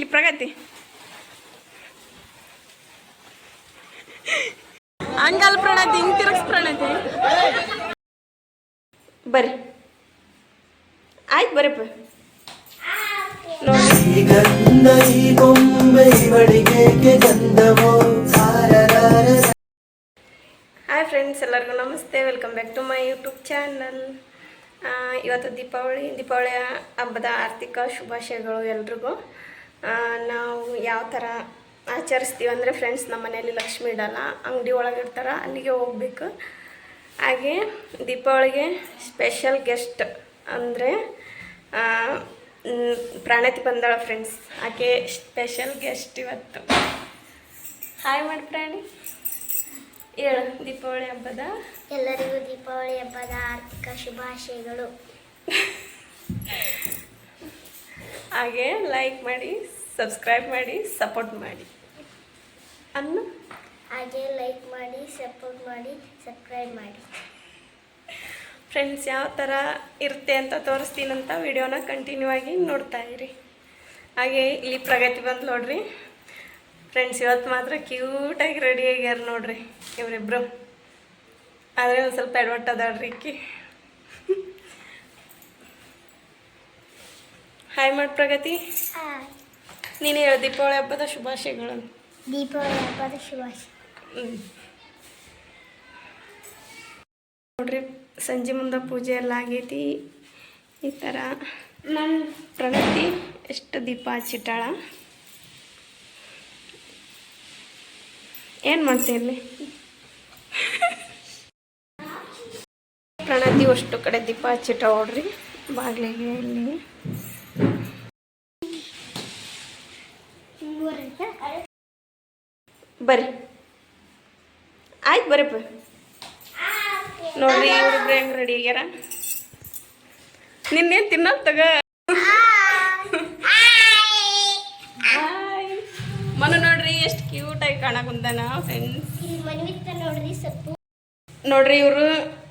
ಪ್ರಗತಿ. ಅಂಗಲ್ ಪ್ರಣತಿ, ಹಿಂಗ್ ತಿರುಗಿಸ್ ಪ್ರಣತಿ. ಬರ್ರಿ. ಆಯ್ತು ಈ ಗಂಧ ಈ ಗೊಂಬೆ ಇವಳಿಗೇಕೆ ಗಂಧವೋ ಹಾಯ್ ಫ್ರೆಂಡ್ಸ್ ಎಲ್ಲರಿಗೂ ನಮಸ್ತೆ. Welcome back to my YouTube channel ಇವತ್ತು ದೀಪಾವಳಿ ದೀಪಾವಳಿ ಹಬ್ಬದ ಆರ್ಥಿಕ ಶುಭಾಶಯಗಳು ಎಲ್ರಿಗೂ. ನಾವು ಯಾವ ಥರ ಆಚರಿಸ್ತೀವಿ ಅಂದರೆ ಫ್ರೆಂಡ್ಸ್, ನಮ್ಮ ಮನೆಯಲ್ಲಿ ಲಕ್ಷ್ಮಿ ಇಡಲ್ಲ, ಅಂಗಡಿ ಒಳಗೆ ಇರ್ತಾರೆ ಅಲ್ಲಿಗೆ ಹೋಗ್ಬೇಕು. ಹಾಗೆ ದೀಪಾವಳಿಗೆ ಸ್ಪೆಷಲ್ ಗೆಸ್ಟ್ ಅಂದರೆ ಪ್ರಾಣತಿ ಬಂದಾಳ ಫ್ರೆಂಡ್ಸ್. ಆಕೆ ಸ್ಪೆಷಲ್ ಗೆಸ್ಟ್ ಇವತ್ತು. ಹಾಯ್ ಮಾಡಿ ಪ್ರಾಣಿ. ಹೇಳು ದೀಪಾವಳಿ ಹಬ್ಬದ? ಎಲ್ಲರಿಗೂ ದೀಪಾವಳಿ ಹಬ್ಬದ ಆರ್ಥಿಕ ಶುಭಾಶಯಗಳು. ಹಾಗೆ ಲೈಕ್ ಮಾಡಿ ಸಬ್ಸ್ಕ್ರೈಬ್ ಮಾಡಿ ಸಪೋರ್ಟ್ ಮಾಡಿ. ಅನ್ನು? ಹಾಗೆ ಲೈಕ್ ಮಾಡಿ ಸಪೋರ್ಟ್ ಮಾಡಿ ಸಬ್ಸ್ಕ್ರೈಬ್ ಮಾಡಿ. ಫ್ರೆಂಡ್ಸ್ ಯಾವ ಥರ ಇರುತ್ತೆ ಅಂತ ತೋರಿಸ್ತೀನಂತ ವಿಡಿಯೋನ ಕಂಟಿನ್ಯೂ ಆಗಿ ನೋಡ್ತಾ ಇರಿ. ಹಾಗೆ ಇಲ್ಲಿ ಪ್ರಗತಿ ಬಂದು ನೋಡ್ರಿ. ಫ್ರೆಂಡ್ಸ್ ಇವತ್ತು ಮಾತ್ರ ಕ್ಯೂಟಾಗಿ ರೆಡಿ ಆಗ್ಯಾರ ನೋಡ್ರಿ ಇವರಿಬ್ರು. ಆದರೆ ಒಂದು ಸ್ವಲ್ಪ ಎಡವಟ್ಟು ಅದಾಡ್ರಿ ಇಕ್ಕಿ. ಹಾಯ್ ಮಾಡಿ ಪ್ರಗತಿ. ನೀನು ಹೇಳು ದೀಪಾವಳಿ ಹಬ್ಬದ ಶುಭಾಶಯಗಳು. ದೀಪಾವಳಿ ಹಬ್ಬದ ಶುಭಾಶಯ. ನೋಡ್ರಿ ಸಂಜೆ ಮುಂದೆ ಪೂಜೆ ಎಲ್ಲ ಆಗೈತಿ. ಈ ಥರ ನನ್ನ ಪ್ರಗತಿ ಎಷ್ಟು ದೀಪ ಹಚ್ಚಿಟ್ಟಾಳ? ಏನು ಮಾಡ್ತೀರಿ ಪ್ರಣತಿ ಅಷ್ಟು ಕಡೆ ದೀಪ ಹಚ್ಚಿಟ್ಟ ನೋಡ್ರಿ, ಬಾಗಿಲಿಗೆ ಇಲ್ಲಿ. ಬರ್ರಿ. ಆಯ್ತು ಬರ್ರಿಪ್ಪ. ನೋಡ್ರಿ ಇವ್ರಿಬ್ರು ಹೆಂಗೆ ರೆಡಿ ಆಗ್ಯಾರ? ನಿನ್ನೇನು ತಿನ್ನೋದು ತಗ? ಮನು ಕ್ಯೂಟ್ ಆಗಿ ಕಾಣಕುಂತಾನ ಫ್ರೆಂಡ್ಸ್ ನೋಡ್ರಿ ಇವರು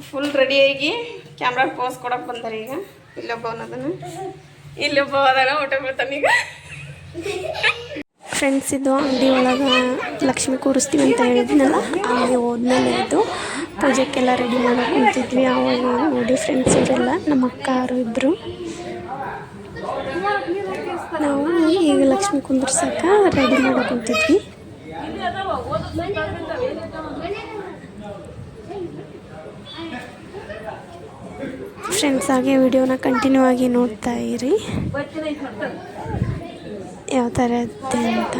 ಫುಲ್ ರೆಡಿ ಆಗಿ ಕ್ಯಾಮ್ರಾ ಪೋಸ್ ಕೊಡಕ್ಕೆ ಬಂದಾರ ಈಗ. ಇಲ್ಲೊಬ್ಬ ಅದನ್ನ ಇಲ್ಲೊಬ್ಬ ಅದಾನ ಊಟ ಈಗ. ಫ್ರೆಂಡ್ಸ್ ಇದು ಅಂಗಡಿ ಒಳಗೆ ಲಕ್ಷ್ಮಿ ಕೂರಿಸ್ತೀವಿ ಅಂತ ಹೇಳಿದ್ನಲ್ಲ ಅಲ್ಲಿ ಹೋದ್ಮೇಲೆ ಇದು ಪೂಜೆಗೆಲ್ಲ ರೆಡಿ ಮಾಡೋಕೆ ಕುಂತಿದ್ವಿ. ಅವಾಗ ನೋಡಿ ಫ್ರೆಂಡ್ಸ್ ಇವರೆಲ್ಲ ನಮ್ಮ ಅಕ್ಕಾರು ಇಬ್ಬರು ನಾವು ಈಗ ಲಕ್ಷ್ಮಿ ಕುಂದ್ರಸಕ್ಕ ರೆಡಿ ಮಾಡ್ಕೊತಿದ್ವಿ. ಕುಂತಿದ್ವಿ ಫ್ರೆಂಡ್ಸ್ ಹಾಗೆ ವಿಡಿಯೋನ ಕಂಟಿನ್ಯೂ ಆಗಿ ನೋಡ್ತಾ ಇರಿ. ಯಾವ ಥರ ಇದೆ ಅಂತ.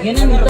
Ganun ito.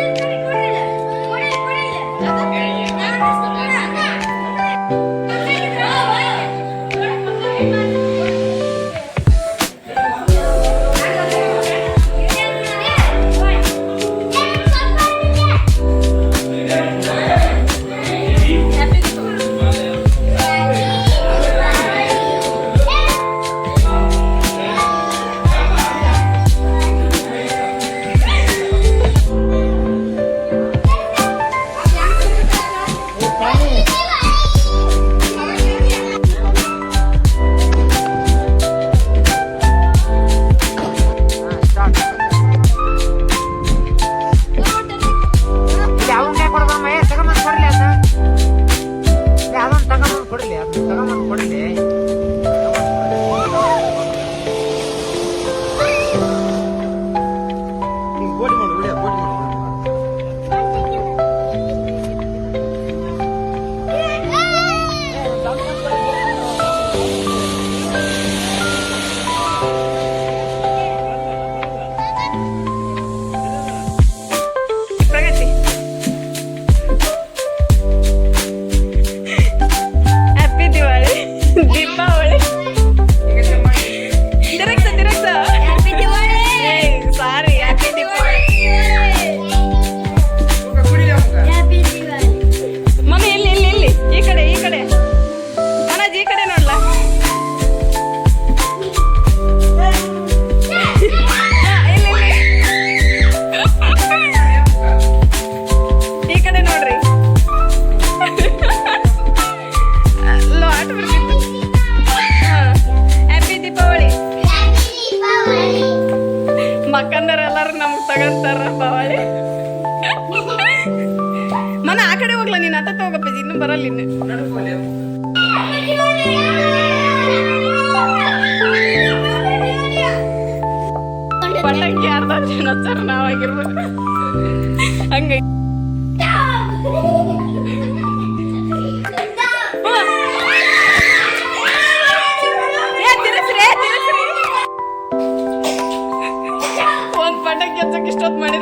ಅದರಲ್ಲಿದೆ ಪಟಂಗಿ ಅರ್ಧ ಜನ ಸರ್ ನಾವಾಗಿರ್ಬೋದು ಹಂಗೆ. ಒಂದ್ ಪಟಂಗಿ ಹಚ್ಚಕ್ ಇಷ್ಟೊತ್ತು ಮಾಡಿದ್ರೆ.